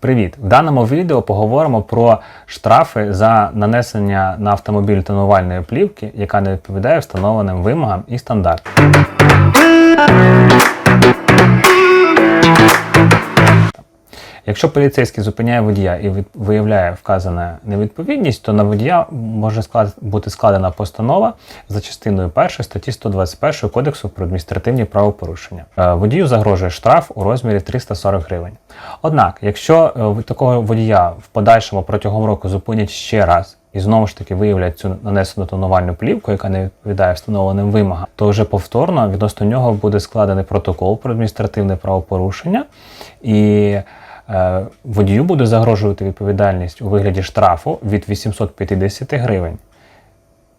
Привіт! В даному відео поговоримо про штрафи за нанесення на автомобіль тонувальної плівки, яка не відповідає встановленим вимогам і стандартам. Якщо поліцейський зупиняє водія і від- виявляє вказана невідповідність, то на водія може бути складена постанова за частиною 1 статті 121 Кодексу про адміністративні правопорушення. Е, Водію загрожує штраф у розмірі 340 гривень. Однак, якщо е, такого водія в подальшому протягом року зупинять ще раз і знову ж таки виявлять цю нанесену тонувальну плівку, яка не відповідає встановленим вимогам, то вже повторно відносно нього буде складений протокол про адміністративне правопорушення і водію буде загрожувати відповідальність у вигляді штрафу від 850 гривень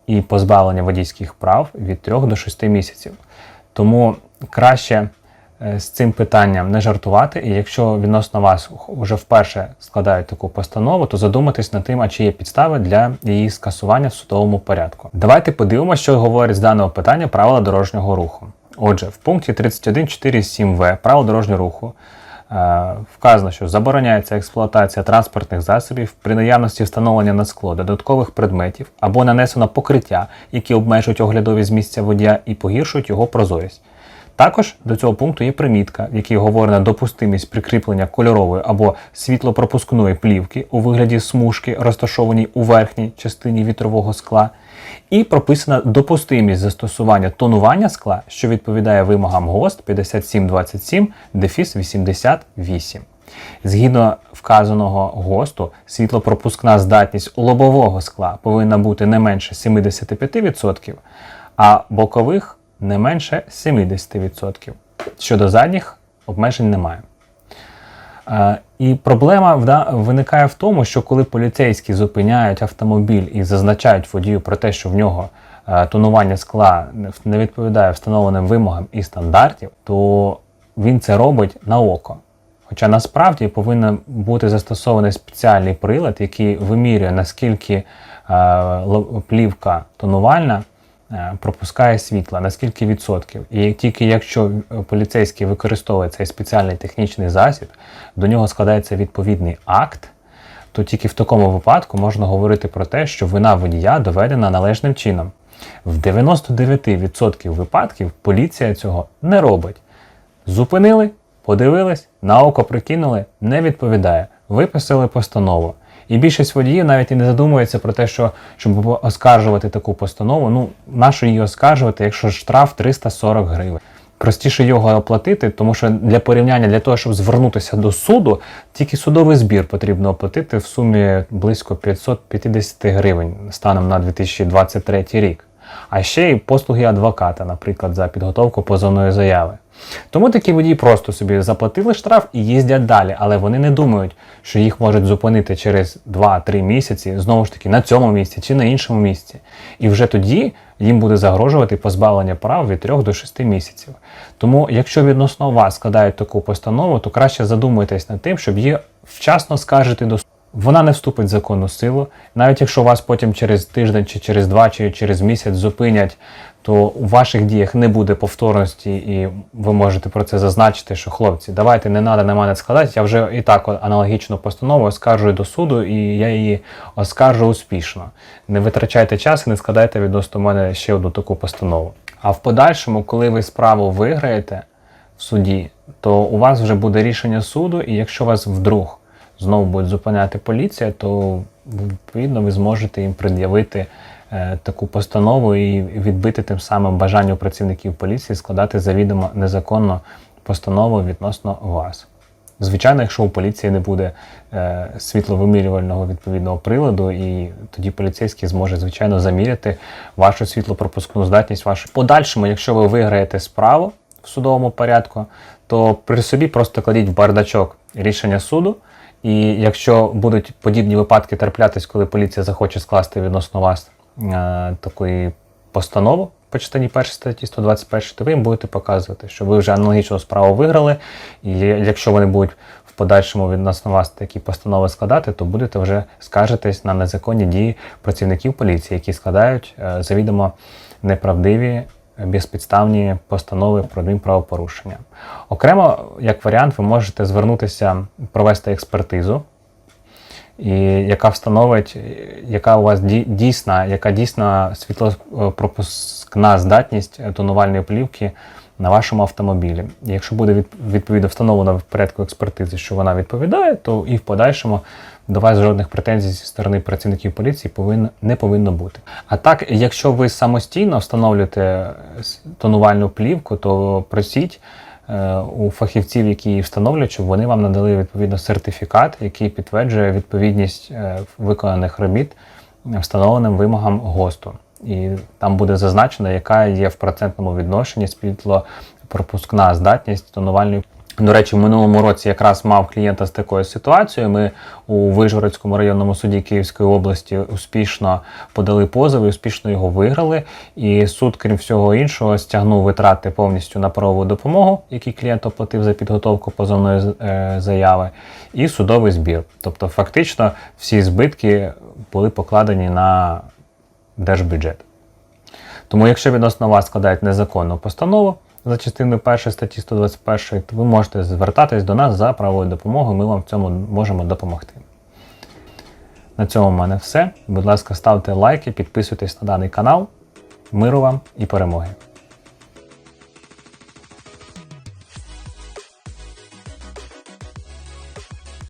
і позбавлення водійських прав від 3 до 6 місяців. Тому краще е, з цим питанням не жартувати, і якщо відносно вас вже вперше складають таку постанову, то задумайтесь над тим, а чи є підстави для її скасування в судовому порядку. Давайте подивимося, що говорить з даного питання правила дорожнього руху. Отже, в пункті 31.4.7в правил дорожнього руху Е, Вказано, що забороняється експлуатація транспортних засобів при наявності встановлення на скло додаткових предметів або нанесено покриття, які обмежують оглядові з місця водія і погіршують його прозорість. Також до цього пункту є примітка, в якій говорена допустимість прикріплення кольорової або світлопропускної плівки у вигляді смужки, розташованій у верхній частині вітрового скла, і прописана допустимість застосування тонування скла, що відповідає вимогам ГОСТ 5727 дефіс 88. Згідно вказаного ГОСТу, світлопропускна здатність лобового скла повинна бути не менше 75%, а бокових не менше 70%. Щодо задніх обмежень немає. Е, І проблема виникає в тому, що коли поліцейські зупиняють автомобіль і зазначають водію про те, що в нього е, тонування скла не відповідає встановленим вимогам і стандартів, то він це робить на око. Хоча насправді повинен бути застосований спеціальний прилад, який вимірює, наскільки е, плівка тонувальна е, пропускає світла, наскільки відсотків. І тільки якщо е, поліцейський використовує цей спеціальний технічний засіб, до нього складається відповідний акт, то тільки в такому випадку можна говорити про те, що вина водія доведена належним чином. В 99% випадків поліція цього не робить. Зупинили, подивились, на око прикинули, не відповідає. Виписали постанову. І більшість водіїв навіть і не задумується про те, що щоб оскаржувати таку постанову, ну нащо її оскаржувати, якщо штраф 340 гривень. Простіше його оплатити, тому що для порівняння, для того, щоб звернутися до суду, тільки судовий збір потрібно оплатити в сумі близько 550 гривень станом на 2023 рік. А ще й послуги адвоката, наприклад, за підготовку позовної заяви. Тому такі водії просто собі заплатили штраф і їздять далі, але вони не думають, що їх можуть зупинити через 2-3 місяці, знову ж таки, на цьому місці чи на іншому місці. І вже тоді їм буде загрожувати позбавлення прав від 3 до 6 місяців. Тому, якщо відносно вас складають таку постанову, то краще задумайтесь над тим, щоб її вчасно скаржити до суду. Вона не вступить в законну силу. Навіть якщо вас потім через тиждень, чи через два, чи через місяць зупинять, то у ваших діях не буде повторності, і ви можете про це зазначити, що хлопці, давайте не треба на мене складати. Я вже і так аналогічну постанову оскаржую до суду, і я її оскаржу успішно. Не витрачайте час і не складайте відносно мене ще одну таку постанову. А в подальшому, коли ви справу виграєте в суді, то у вас вже буде рішення суду, і якщо вас вдруг знову буде зупиняти поліція, то відповідно ви зможете їм пред'явити е, таку постанову і відбити тим самим бажанню працівників поліції складати завідомо незаконно постанову відносно вас. Звичайно, якщо у поліції не буде е, світловимірювального відповідного приладу, і тоді поліцейський зможе, звичайно, заміряти вашу світлопропускну здатність. Вашу подальшому, якщо ви виграєте справу в судовому порядку, то при собі просто кладіть в бардачок рішення суду. І якщо будуть подібні випадки траплятись, коли поліція захоче скласти відносно вас е, такої постанову по частині 1 статті 121, то ви їм будете показувати, що ви вже аналогічну справу виграли, і якщо вони будуть в подальшому відносно вас такі постанови складати, то будете вже скаржитись на незаконні дії працівників поліції, які складають е, завідомо неправдиві безпідставні постанови про адмінправопорушення. Окремо, як варіант, ви можете звернутися провести експертизу, і яка встановить, яка у вас дійсна, яка дійсна світлопропускна здатність тонувальної плівки на вашому автомобілі. І якщо буде відповідно встановлено в порядку експертизи, що вона відповідає, то і в подальшому до вас жодних претензій зі сторони працівників поліції повинно, не повинно бути. А так, якщо ви самостійно встановлюєте тонувальну плівку, то просіть е, у фахівців, які її встановлюють, щоб вони вам надали відповідно сертифікат, який підтверджує відповідність е, виконаних робіт встановленим вимогам ГОСТу. І там буде зазначено, яка є в процентному відношенні світлопропускна здатність тонувальної. До речі, в минулому році якраз мав клієнта з такою ситуацією. Ми у Вижгородському районному суді Київської області успішно подали позов і успішно його виграли. І суд, крім всього іншого, стягнув витрати повністю на правову допомогу, які клієнт оплатив за підготовку позовної е, заяви, і судовий збір. Тобто, фактично, всі збитки були покладені на держбюджет. Тому, якщо відносно вас складають незаконну постанову за частиною 1 статті 121, то ви можете звертатись до нас за правою допомогою, ми вам в цьому можемо допомогти. На цьому в мене все. Будь ласка, ставте лайки, підписуйтесь на даний канал. Миру вам і перемоги!